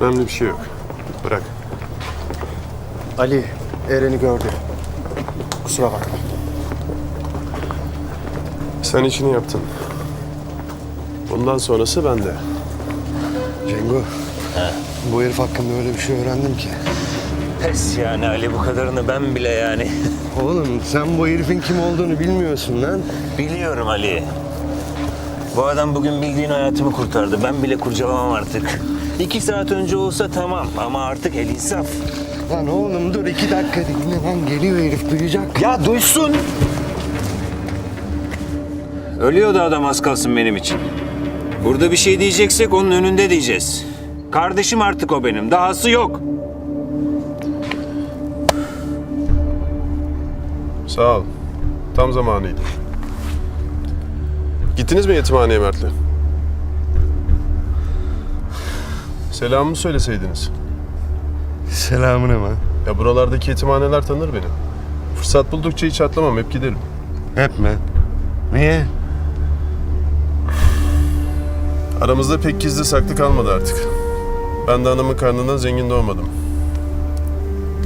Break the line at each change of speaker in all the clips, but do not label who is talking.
Önemli bir şey yok. Bırak.
Ali Eren'i gördü. Kusura bakma.
Sen işini yaptın. Bundan sonrası bende.
Cengo. Bu herif hakkında öyle bir şey öğrendim ki.
Pes yani Ali bu kadarını ben bile yani.
Oğlum sen bu herifin kim olduğunu bilmiyorsun lan.
Biliyorum Ali. Bu adam bugün bildiğin hayatımı kurtardı. Ben bile kurcalamam artık. İki saat önce olsa tamam ama artık el insaf.
Lan oğlum dur iki dakika dinle lan geliyor herif duyacak.
Ya duysun. Ölüyordu adam az kalsın benim için. Burada bir şey diyeceksek onun önünde diyeceğiz. Kardeşim artık o benim. Dahası yok.
Sağ ol. Tam zamanıydı. Gittiniz mi yetimhaneye Mert'le? Selamımı söyleseydiniz.
Selamın ama.
Ya buralardaki yetimhaneler tanır beni. Fırsat buldukça hiç atlamam, hep giderim.
Hep mi? Niye?
Aramızda pek gizli saklı kalmadı artık. Ben de anamın karnından zengin doğmadım.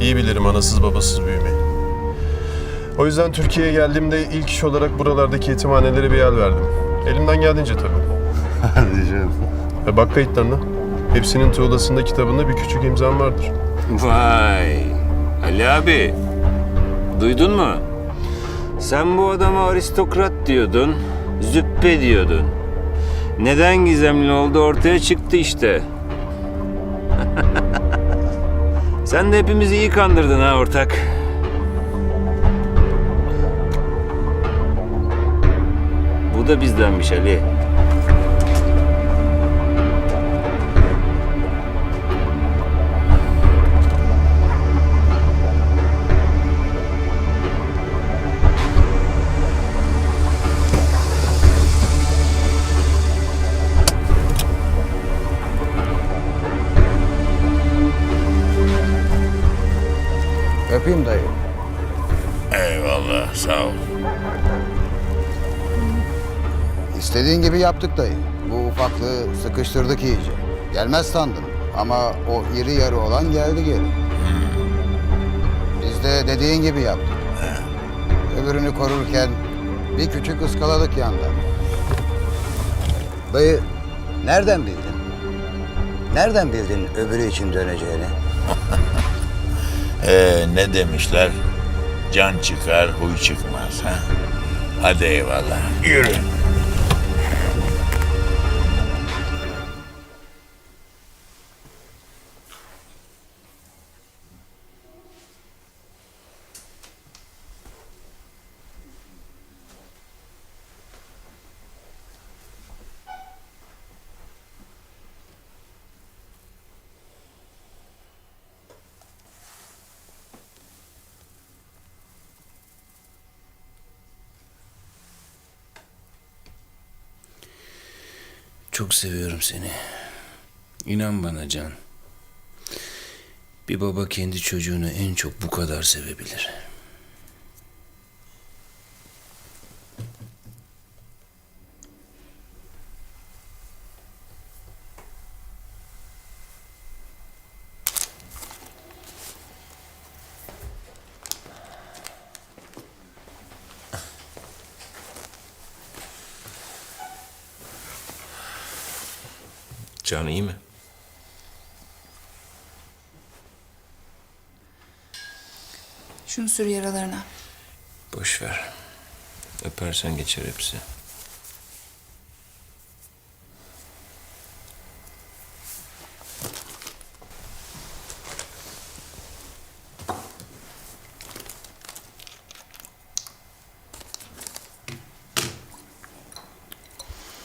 İyi bilirim anasız babasız büyümeyi. O yüzden Türkiye'ye geldiğimde ilk iş olarak buralardaki yetimhanelere bir yer verdim. Elimden geldiğince tabii.
Hadi canım.
Ve bak kayıtlarına. Hepsinin tuğlasında kitabında bir küçük imzam vardır.
Vay. Ali abi. Duydun mu? Sen bu adama aristokrat diyordun. Züppe diyordun. Neden gizemli oldu ortaya çıktı işte. Sen de hepimizi iyi kandırdın ha ortak. Bu da bizdenmiş Ali.
Öpeyim dayı.
Eyvallah, sağ ol.
İstediğin gibi yaptık dayı. Bu ufaklığı sıkıştırdık iyice. Gelmez sandım ama o iri yarı olan geldi geri. Biz de dediğin gibi yaptık. Öbürünü korurken bir küçük ıskaladık yandan. Dayı, nereden bildin? Nereden bildin öbürü için döneceğini?
Ee, ne demişler? Can çıkar, huy çıkmaz. Ha? Hadi eyvallah. Yürü.
Çok seviyorum seni. İnan bana Can. Bir baba kendi çocuğunu en çok bu kadar sevebilir.
Can iyi mi?
Şunu sür yaralarına.
Boş ver. Öpersen geçer hepsi.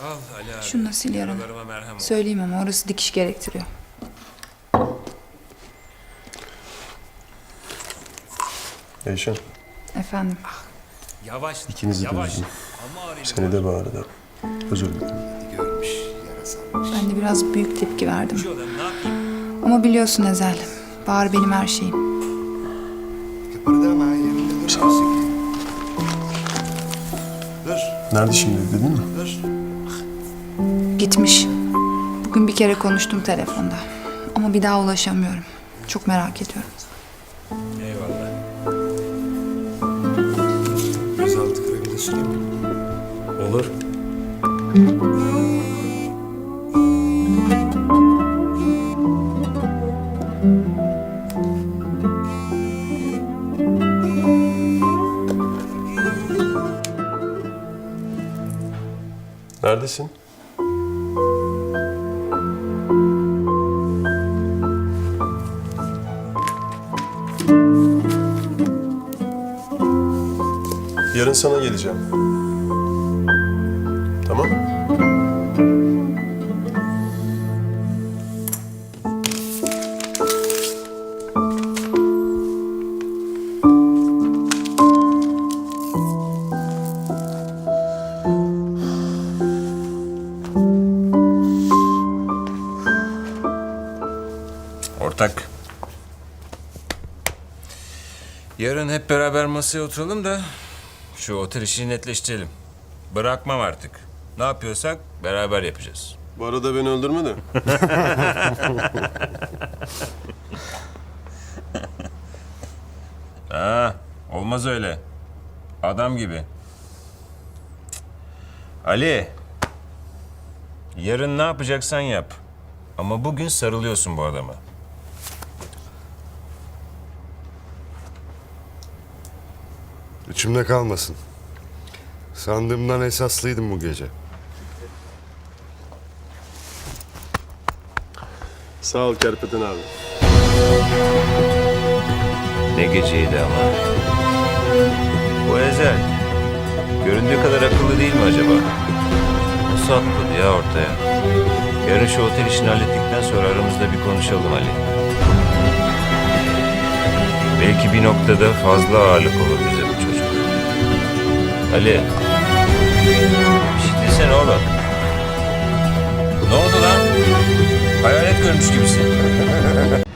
Al Ali abi.
Şunu da sil yaranı.
Yaralarıma merhem ol.
Söyleyeyim ama orası dikiş gerektiriyor.
Eyşan,
Efendim.
Yavaş.
ikinizi de
yavaş.
üzdüm. Seni de Bahar'ı da. Özür dilerim.
Görmüş, yarasanmış.
Ben de biraz büyük tepki verdim.
Şu adam ne yapayım?
Ama biliyorsun Ezel. Bahar benim her şeyim.
Kıpırdama yerinde durmasın.
Nerede şimdi dedin mi?
Gitmiş. Bugün bir kere konuştum telefonda. Ama bir daha ulaşamıyorum. Çok merak ediyorum.
Eyvallah.
Gözaltı kremi de süreyim?
Olur.
Neredesin? Yarın sana geleceğim. Tamam?
Ortak. Yarın hep beraber masaya oturalım da şu otel işini netleştirelim. Bırakmam artık. Ne yapıyorsak beraber yapacağız.
Bu arada beni öldürme de.
Ha, olmaz öyle. Adam gibi. Ali. Yarın ne yapacaksan yap. Ama bugün sarılıyorsun bu adama.
İçimde kalmasın. Sandığımdan esaslıydım bu gece.
Sağ ol Kerpeten abi.
Ne geceydi ama. Bu Ezel. Göründüğü kadar akıllı değil mi acaba? Nasıl atladı ya ortaya? Yarın şu otel işini hallettikten sonra aramızda bir konuşalım Ali. Belki bir noktada fazla ağırlık olur bize. Ali. Bir şey oğlum.
Ne oldu lan? Hayalet görmüş gibisin.